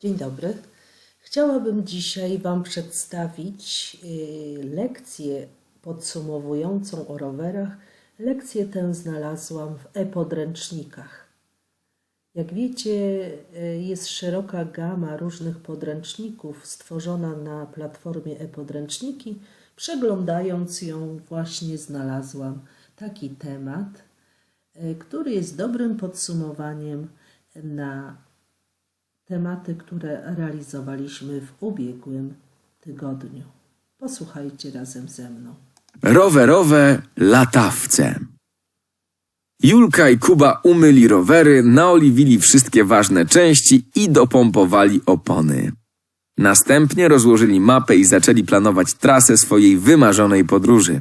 Dzień dobry. Chciałabym dzisiaj Wam przedstawić y, lekcję podsumowującą o rowerach. Lekcję tę znalazłam w e-podręcznikach. Jak wiecie, y, jest szeroka gama różnych podręczników stworzona na platformie e-podręczniki. Przeglądając ją, właśnie znalazłam taki temat, y, który jest dobrym podsumowaniem na tematy, które realizowaliśmy w ubiegłym tygodniu. Posłuchajcie razem ze mną. Rowerowe latawce. Julka i Kuba umyli rowery, naoliwili wszystkie ważne części i dopompowali opony. Następnie rozłożyli mapę i zaczęli planować trasę swojej wymarzonej podróży.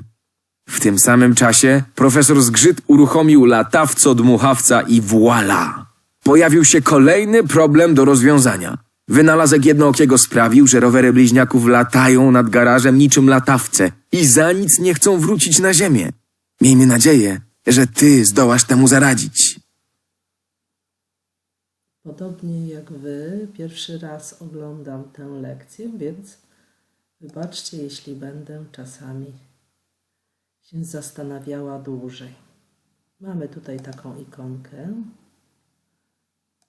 W tym samym czasie profesor Zgrzyt uruchomił latawco-dmuchawca i voila! Pojawił się kolejny problem do rozwiązania. Wynalazek jednookiego sprawił, że rowery bliźniaków latają nad garażem niczym latawce i za nic nie chcą wrócić na ziemię. Miejmy nadzieję, że ty zdołasz temu zaradzić. Podobnie jak Wy, pierwszy raz oglądam tę lekcję, więc wybaczcie, jeśli będę czasami się zastanawiała dłużej. Mamy tutaj taką ikonkę.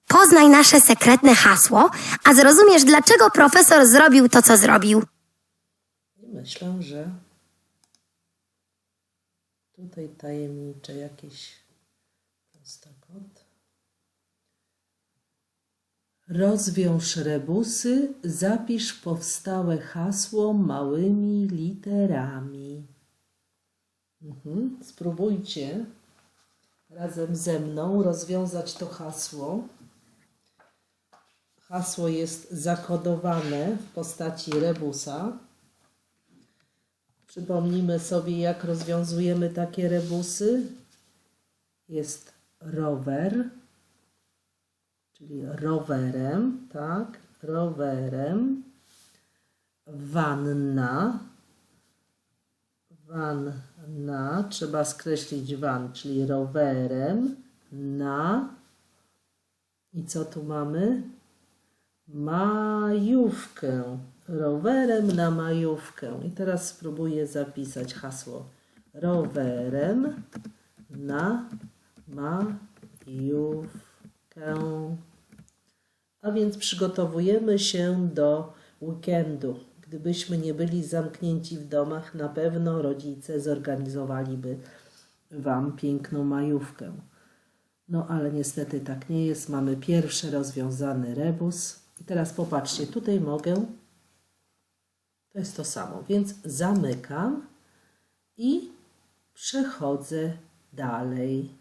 Poznaj nasze sekretne hasło, a zrozumiesz, dlaczego profesor zrobił to, co zrobił. Myślę, że tutaj tajemnicze jakieś prostokąt. Rozwiąż rebusy, zapisz powstałe hasło małymi literami. Mhm. Spróbujcie razem ze mną rozwiązać to hasło. Hasło jest zakodowane w postaci rebusa. Przypomnijmy sobie, jak rozwiązujemy takie rebusy. Jest rower, czyli rowerem, tak, rowerem. Wanna, wanna, trzeba skreślić van, czyli rowerem na. I co tu mamy? Majówkę. Rowerem na majówkę. I teraz spróbuję zapisać hasło. Rowerem na majówkę. A więc przygotowujemy się do weekendu. Gdybyśmy nie byli zamknięci w domach, na pewno rodzice zorganizowaliby Wam piękną majówkę. No ale niestety tak nie jest. Mamy pierwszy rozwiązany rebus. I teraz popatrzcie, tutaj mogę, to jest to samo, więc zamykam i przechodzę dalej.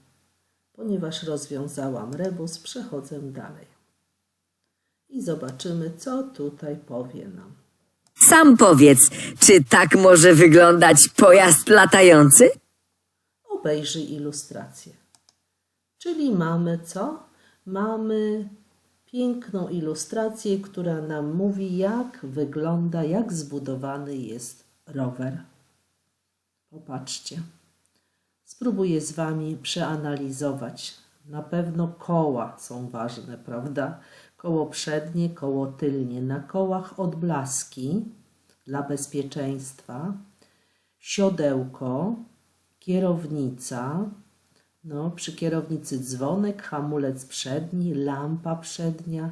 Ponieważ rozwiązałam rebus, przechodzę dalej. I zobaczymy, co tutaj powie nam. Sam powiedz, czy tak może wyglądać pojazd latający? Obejrzyj ilustrację. Czyli mamy co? Mamy piękną ilustrację, która nam mówi, jak wygląda, jak zbudowany jest rower. Popatrzcie. Spróbuję z Wami przeanalizować. Na pewno koła są ważne, prawda? Koło przednie, koło tylnie. Na kołach odblaski dla bezpieczeństwa, siodełko, kierownica, no, przy kierownicy dzwonek, hamulec przedni, lampa przednia.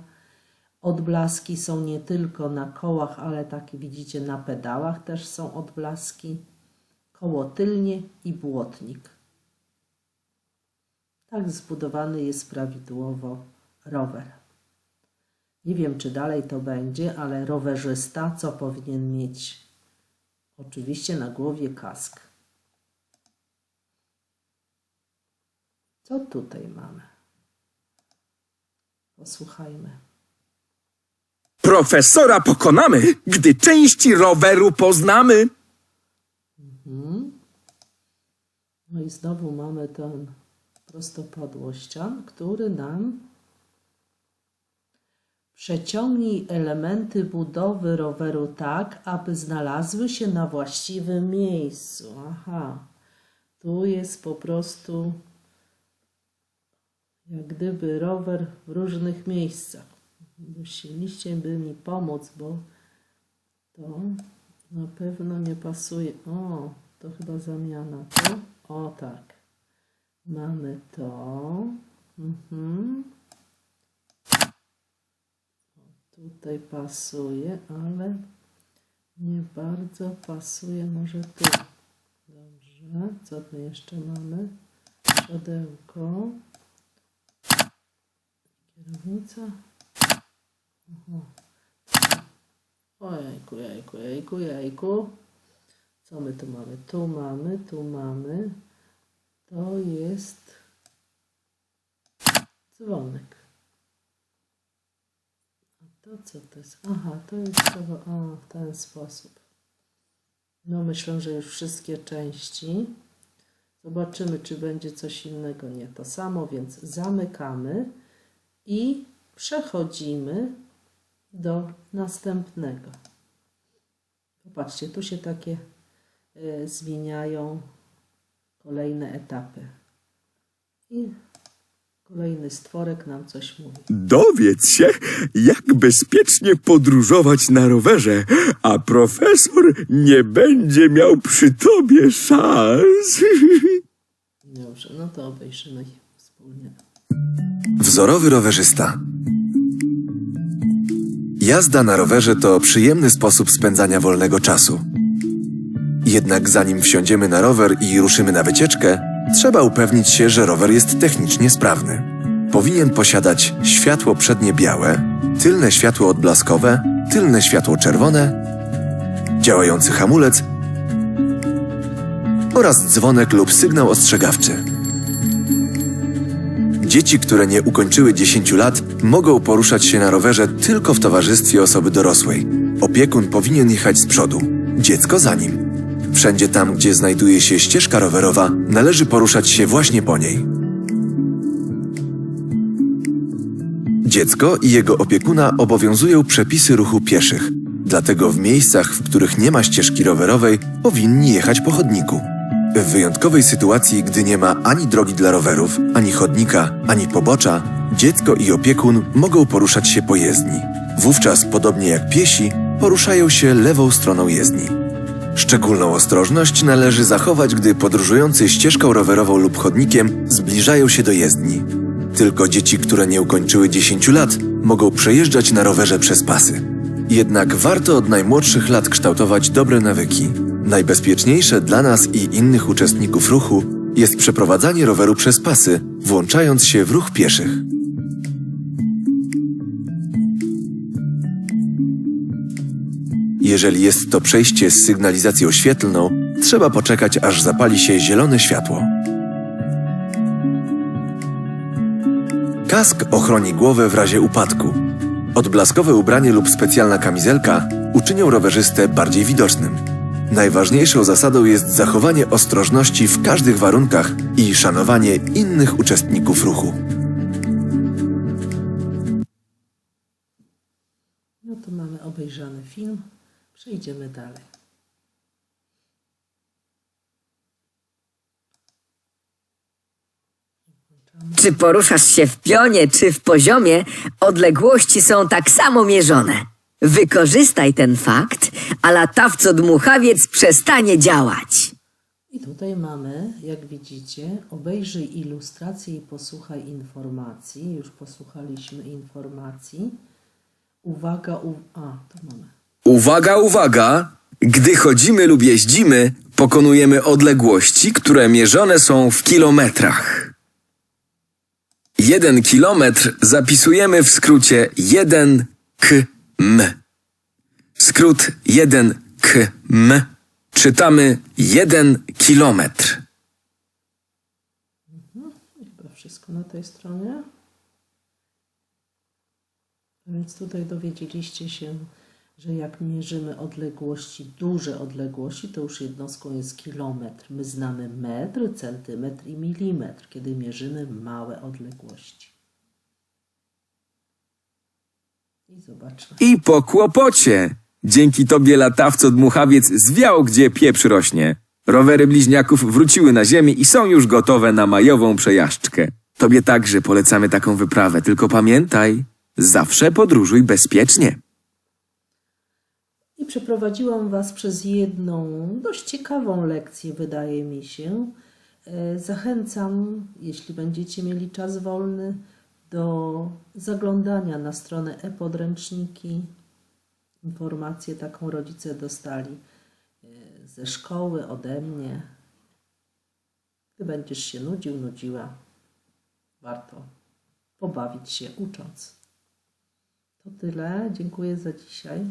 Odblaski są nie tylko na kołach, ale takie widzicie na pedałach też są odblaski. Koło tylnie i błotnik. Tak zbudowany jest prawidłowo rower. Nie wiem, czy dalej to będzie, ale rowerzysta co powinien mieć? Oczywiście na głowie kask. Co tutaj mamy? Posłuchajmy. Profesora pokonamy, gdy części roweru poznamy. No i znowu mamy ten prostopadłościan, który nam przeciągnij elementy budowy roweru tak, aby znalazły się na właściwym miejscu. Aha, tu jest po prostu jak gdyby rower w różnych miejscach. Musieliście by mi pomóc, bo to na pewno nie pasuje. O, to chyba zamiana. To? O, tak. Mamy to. Mhm. Tutaj pasuje, ale nie bardzo pasuje może tu. Dobrze, co tu jeszcze mamy? Siodełko. Kierownica. Aha. Ojejku, jejku, jejku, jejku. Co my tu mamy? Tu mamy, tu mamy. To jest dzwonek. A to co to jest? Aha, to jest to, o, w ten sposób. No myślę, że już wszystkie części. Zobaczymy, czy będzie coś innego. Nie to samo, więc zamykamy i przechodzimy do następnego. Popatrzcie, tu się takie y, zmieniają kolejne etapy. I kolejny stworek nam coś mówi. Dowiedz się, jak bezpiecznie podróżować na rowerze, a profesor nie będzie miał przy tobie szans. Dobrze, no to obejrzymy wspólnie. Wzorowy rowerzysta. Jazda na rowerze to przyjemny sposób spędzania wolnego czasu. Jednak zanim wsiądziemy na rower i ruszymy na wycieczkę, trzeba upewnić się, że rower jest technicznie sprawny. Powinien posiadać światło przednie białe, tylne światło odblaskowe, tylne światło czerwone, działający hamulec oraz dzwonek lub sygnał ostrzegawczy. Dzieci, które nie ukończyły 10 lat, mogą poruszać się na rowerze tylko w towarzystwie osoby dorosłej. Opiekun powinien jechać z przodu, dziecko za nim. Wszędzie tam, gdzie znajduje się ścieżka rowerowa, należy poruszać się właśnie po niej. Dziecko i jego opiekuna obowiązują przepisy ruchu pieszych, dlatego w miejscach, w których nie ma ścieżki rowerowej, powinni jechać po chodniku. W wyjątkowej sytuacji, gdy nie ma ani drogi dla rowerów, ani chodnika, ani pobocza, dziecko i opiekun mogą poruszać się po jezdni. Wówczas, podobnie jak piesi, poruszają się lewą stroną jezdni. Szczególną ostrożność należy zachować, gdy podróżujący ścieżką rowerową lub chodnikiem zbliżają się do jezdni. Tylko dzieci, które nie ukończyły 10 lat, mogą przejeżdżać na rowerze przez pasy. Jednak warto od najmłodszych lat kształtować dobre nawyki. Najbezpieczniejsze dla nas i innych uczestników ruchu jest przeprowadzanie roweru przez pasy, włączając się w ruch pieszych. Jeżeli jest to przejście z sygnalizacją świetlną, trzeba poczekać, aż zapali się zielone światło. Kask ochroni głowę w razie upadku. Odblaskowe ubranie lub specjalna kamizelka uczynią rowerzystę bardziej widocznym. Najważniejszą zasadą jest zachowanie ostrożności w każdych warunkach i szanowanie innych uczestników ruchu. No to mamy obejrzany film. Przejdziemy dalej. Czy poruszasz się w pionie, czy w poziomie, odległości są tak samo mierzone. Wykorzystaj ten fakt, a latawco-dmuchawiec przestanie działać. I tutaj mamy, jak widzicie, obejrzyj ilustrację i posłuchaj informacji. Już posłuchaliśmy informacji. Uwaga, u... a, to mamy. Uwaga, uwaga! Gdy chodzimy lub jeździmy, pokonujemy odległości, które mierzone są w kilometrach. Jeden kilometr zapisujemy w skrócie 1 km. Skrót 1 km czytamy 1 kilometr. Chyba wszystko na tej stronie. Więc tutaj dowiedzieliście się, że jak mierzymy odległości, duże odległości, to już jednostką jest kilometr. My znamy metr, centymetr i milimetr, kiedy mierzymy małe odległości. I po kłopocie! Dzięki tobie latawco-dmuchawiec zwiał, gdzie pieprz rośnie. Rowery bliźniaków wróciły na ziemię i są już gotowe na majową przejażdżkę. Tobie także polecamy taką wyprawę, tylko pamiętaj, Zawsze podróżuj bezpiecznie. I przeprowadziłam Was przez jedną dość ciekawą lekcję, wydaje mi się. E, Zachęcam, jeśli będziecie mieli czas wolny, do zaglądania na stronę e-podręczniki. Informację taką rodzice dostali e, ze szkoły, ode mnie. Gdy będziesz się nudził, nudziła, warto pobawić się ucząc. To tyle. Dziękuję za dzisiaj.